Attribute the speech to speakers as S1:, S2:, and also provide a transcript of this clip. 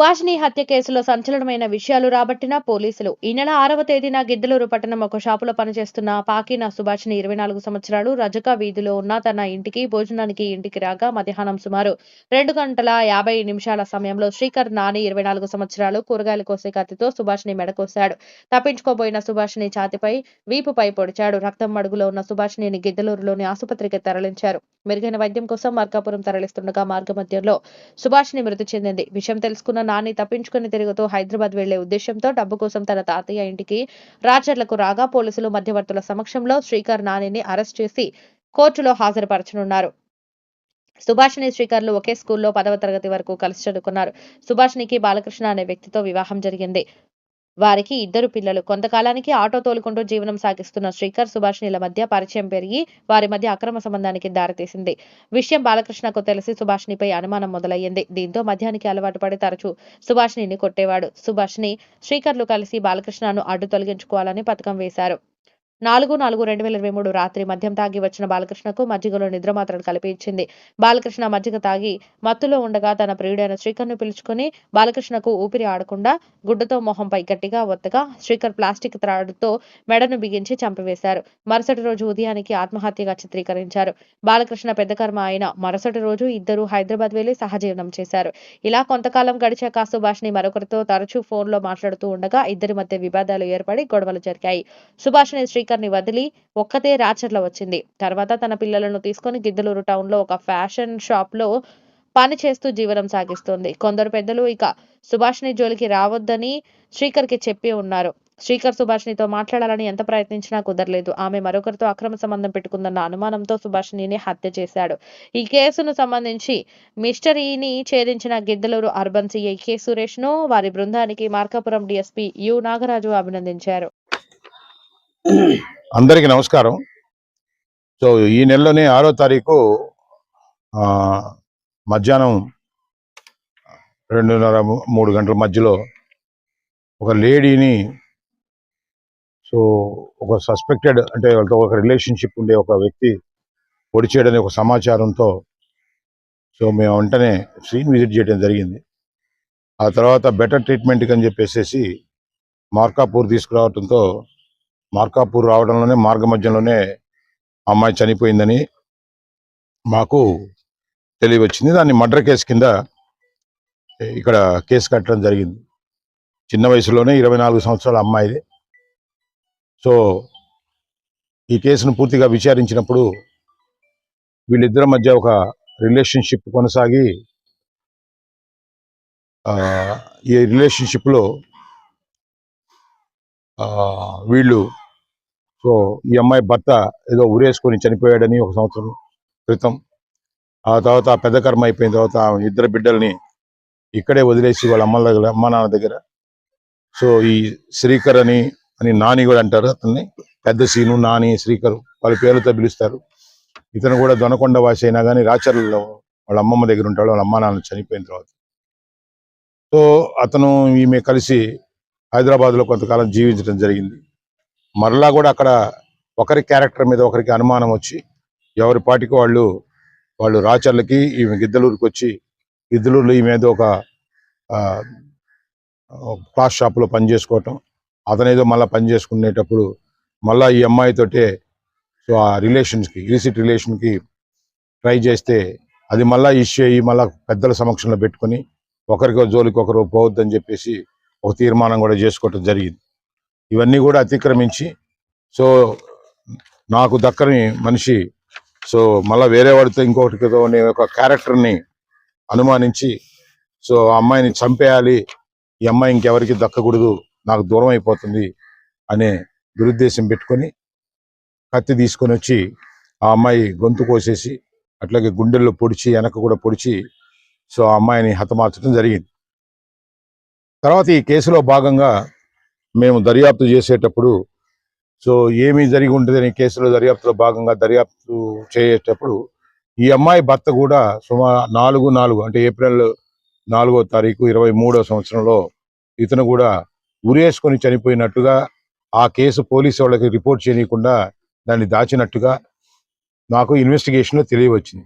S1: సుభాష్ని హత్య కేసులో సంచలనమైన విషయాలు రాబట్టిన పోలీసులు ఈ నెల ఆరవ తేదీన గిద్దలూరు పట్టణం ఒక షాపులో పనిచేస్తున్న పాకిన సుభాష్ని ఇరవై నాలుగు సంవత్సరాలు రజక వీధిలో ఉన్న తన ఇంటికి భోజనానికి ఇంటికి రాగా మధ్యాహ్నం సుమారు రెండు గంటల యాభై నిమిషాల సమయంలో శ్రీకర్ నాని ఇరవై నాలుగు సంవత్సరాలు కూరగాయలు కోసే కత్తితో సుభాష్ని మెడకోశాడు. తప్పించుకోబోయిన సుభాష్ని ఛాతిపై వీపుపై పొడిచాడు. రక్తం మడుగులో ఉన్న సుభాష్ని గిద్దలూరులోని ఆసుపత్రికి తరలించారు. మెరుగైన వైద్యం కోసం మార్కాపురం తరలిస్తుండగా మార్గ మధ్యంలో సుభాష్ని మృతి చెందింది. విషయం తెలుసుకున్న నాని తప్పించుకుని తిరుగుతూ హైదరాబాద్ వెళ్ళే ఉద్దేశంతో డబ్బు కోసం తన తాతయ్య ఇంటికి రాచర్లకు రాగా పోలీసులు మధ్యవర్తుల సమక్షంలో శ్రీకర్ నానిని అరెస్ట్ చేసి కోర్టులో హాజరుపరచనున్నారు. సుభాషిణి శ్రీకర్లు ఒకే స్కూల్లో పదవ తరగతి వరకు కలిసి చదువుకున్నారు. సుభాషిణికి బాలకృష్ణ అనే వ్యక్తితో వివాహం జరిగింది. వారికి ఇద్దరు పిల్లలు. కొంతకాలానికి ఆటో తోలుకుంటూ జీవనం సాగిస్తున్న శ్రీకర్ సుభాషిణిల మధ్య పరిచయం పెరిగి వారి మధ్య అక్రమ సంబంధానికి దారితీసింది. విషయం బాలకృష్ణకు తెలిసి సుభాషిణిపై అనుమానం మొదలయ్యింది. దీంతో మద్యానికి అలవాటు పడి తరచూ సుభాషిణిని కొట్టేవాడు. సుభాషిణి శ్రీకర్లు కలిసి బాలకృష్ణను అడ్డు తొలగించుకోవాలని పథకం వేశారు. నాలుగు నాలుగు రెండు వేల ఇరవై మూడు రాత్రి మద్యం తాగి వచ్చిన బాలకృష్ణకు మజ్జిగలో నిద్ర మాత్రలు కలిపి ఇచ్చింది బాలకృష్ణ మజ్జిగ తాగి మత్తులో ఉండగా తన ప్రియుడైన శ్రీకర్ను పిలుచుకుని బాలకృష్ణకు ఊపిరి ఆడకుండా గుడ్డతో మొహంపై గట్టిగా ఒత్తగా శ్రీకర్ ప్లాస్టిక్ త్రాడుతో మెడను బిగించి చంపివేశారు. మరుసటి రోజు ఉదయానికి ఆత్మహత్యగా చిత్రీకరించారు. బాలకృష్ణ పెద్ద కర్మ అయిన మరుసటి రోజు ఇద్దరు హైదరాబాద్ వెళ్ళి సహజీవనం చేశారు. ఇలా కొంతకాలం గడిచాక సుభాష్ని మరొకరితో తరచూ ఫోన్లో మాట్లాడుతూ ఉండగా ఇద్దరి మధ్య వివాదాలు ఏర్పడి గొడవలు జరిగాయి. సుభాష్ని శేఖర్ని వదిలి ఒక్కతే రాచర్ల వచ్చింది. తర్వాత తన పిల్లలను తీసుకొని గిద్దలూరు టౌన్లో ఒక ఫ్యాషన్ షాప్లో పని చేస్తూ జీవనం సాగిస్తోంది. కొందరు పెద్దలు ఇక సుభాష్ని జోలికి రావద్దని శ్రీకర్కి చెప్పి ఉన్నారు. శ్రీకర్ సుభాష్నితో మాట్లాడాలని ఎంత ప్రయత్నించినా కుదరలేదు. ఆమె మరొకరితో అక్రమ సంబంధం పెట్టుకుందన్న అనుమానంతో సుభాష్నిని హత్య చేశాడు. ఈ కేసును సంబంధించి మిస్టరీని ఛేదించిన గిద్దలూరు అర్బన్ సిఐ కె సురేష్ను వారి బృందానికి మార్కాపురం డిఎస్పీ యు నాగరాజు అభినందించారు.
S2: అందరికీ నమస్కారం. సో ఈ నెలలోనే ఆరో తారీఖు మధ్యాహ్నం రెండున్నర మూడు గంటల మధ్యలో ఒక లేడీని సో ఒక సస్పెక్టెడ్ అంటే వాళ్ళతో ఒక రిలేషన్షిప్ ఉండే ఒక వ్యక్తి పొడి చేయడని ఒక సమాచారంతో సో మేము వెంటనే సీన్ విజిట్ చేయడం జరిగింది. ఆ తర్వాత బెటర్ ట్రీట్మెంట్కి అని చెప్పేసేసి మార్కాపూర్ తీసుకురావడంతో మార్కాపూర్ రావడంలోనే మార్గ మధ్యంలోనే అమ్మాయి చనిపోయిందని మాకు తెలియవచ్చింది. దాన్ని మర్డర్ కేసు కింద ఇక్కడ కేసు కట్టడం జరిగింది. చిన్న వయసులోనే ఇరవై నాలుగు సంవత్సరాల అమ్మాయిది. సో ఈ కేసును పూర్తిగా విచారించినప్పుడు వీళ్ళిద్దరి మధ్య ఒక రిలేషన్షిప్ కొనసాగి ఈ రిలేషన్షిప్లో వీళ్ళు సో ఈ అమ్మాయి భర్త ఏదో ఉరేసుకొని చనిపోయాడని ఒక సంవత్సరం క్రితం. ఆ తర్వాత పెద్ద కర్మ అయిపోయిన తర్వాత ఇద్దరు బిడ్డల్ని ఇక్కడే వదిలేసి వాళ్ళ అమ్మ దగ్గర అమ్మ నాన్న దగ్గర. సో ఈ శ్రీకర్ అని అని నాని కూడా అంటారు అతన్ని. పెద్ద సీను నాని శ్రీకర్ వాళ్ళ పేర్లతో పిలుస్తారు. ఇతను కూడా దొనకొండ వాసి అయినా కానీ రాచర్లలో వాళ్ళ అమ్మమ్మ దగ్గర ఉంటాడు వాళ్ళ అమ్మ నాన్న చనిపోయిన తర్వాత. సో అతను ఈమె కలిసి హైదరాబాద్లో కొంతకాలం జీవించడం జరిగింది. మరలా కూడా అక్కడ ఒకరి క్యారెక్టర్ మీద ఒకరికి అనుమానం వచ్చి ఎవరి పాటికి వాళ్ళు వాళ్ళు రాచర్లకి ఈమె గిద్దలూరుకి వచ్చి గిద్దలూరులో ఈమె ఏదో ఒక క్లాస్ షాప్లో పని చేసుకోవటం అతనేదో మళ్ళీ పని చేసుకునేటప్పుడు మళ్ళీ ఈ అమ్మాయితోటే సో ఆ రిలేషన్స్కి ఇలిసిట్ రిలేషన్కి ట్రై చేస్తే అది మళ్ళీ ఇష్యూ అయ్యి మళ్ళీ పెద్దల సమక్షంలో పెట్టుకొని ఒకరికో జోలికి ఒకరు పోవద్దని చెప్పేసి ఒక తీర్మానం కూడా చేసుకోవటం జరిగింది. ఇవన్నీ కూడా అతిక్రమించి సో నాకు దక్కని మనిషి సో మళ్ళీ వేరే వాడితో ఇంకొకటితో నేను ఒక క్యారెక్టర్ని అనుమానించి సో ఆ అమ్మాయిని చంపేయాలి ఈ అమ్మాయి ఇంకెవరికి దక్కకూడదు నాకు దూరం అయిపోతుంది అనే దురుద్దేశం పెట్టుకొని కత్తి తీసుకొని వచ్చి ఆ అమ్మాయి గొంతు కోసేసి అట్లాగే గుండెల్లో పొడిచి వెనక కూడా పొడిచి సో ఆ అమ్మాయిని హతమార్చడం జరిగింది. తర్వాత ఈ కేసులో భాగంగా మేము దర్యాప్తు చేసేటప్పుడు సో ఏమి జరిగి ఉంటుంది అనే కేసులో దర్యాప్తులో భాగంగా దర్యాప్తు చేసేటప్పుడు ఈ అమ్మాయి భర్త కూడా సుమారు నాలుగు నాలుగు అంటే ఏప్రిల్ నాలుగో తారీఖు ఇరవై మూడో సంవత్సరంలో ఇతను కూడా ఉరేసుకొని చనిపోయినట్టుగా ఆ కేసు పోలీసు వాళ్ళకి రిపోర్ట్ చేయకుండా దాన్ని దాచినట్టుగా నాకు ఇన్వెస్టిగేషన్లో తెలియవచ్చింది.